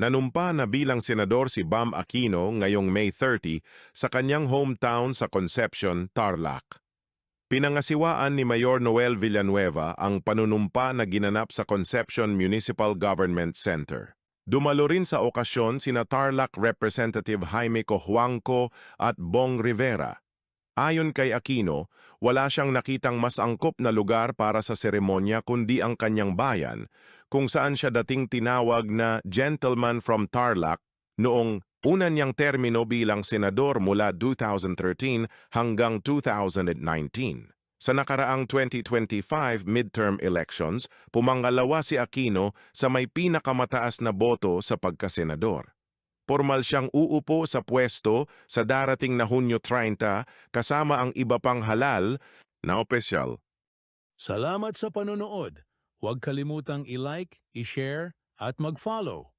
Nanumpa na bilang senador si Bam Aquino ngayong May 30 sa kanyang hometown sa Concepcion, Tarlac. Pinangasiwaan ni Mayor Noel Villanueva ang panunumpa na ginanap sa Concepcion Municipal Government Center. Dumalo rin sa okasyon sina Tarlac Representative Jaime Cojuangco at Bong Rivera. Ayon kay Aquino, wala siyang nakitang mas angkop na lugar para sa seremonya kundi ang kanyang bayan, kung saan siya dating tinawag na gentleman from Tarlac noong una niyang termino bilang senador mula 2013 hanggang 2019. Sa nakaraang 2025 midterm elections, pumangalawa si Aquino sa may pinakamataas na boto sa pagkasenador. Formal siyang uupo sa pwesto sa darating na Hunyo 30 kasama ang iba pang halal na opisyal. Salamat sa panonood. Huwag kalimutang i-like, i-share at mag-follow.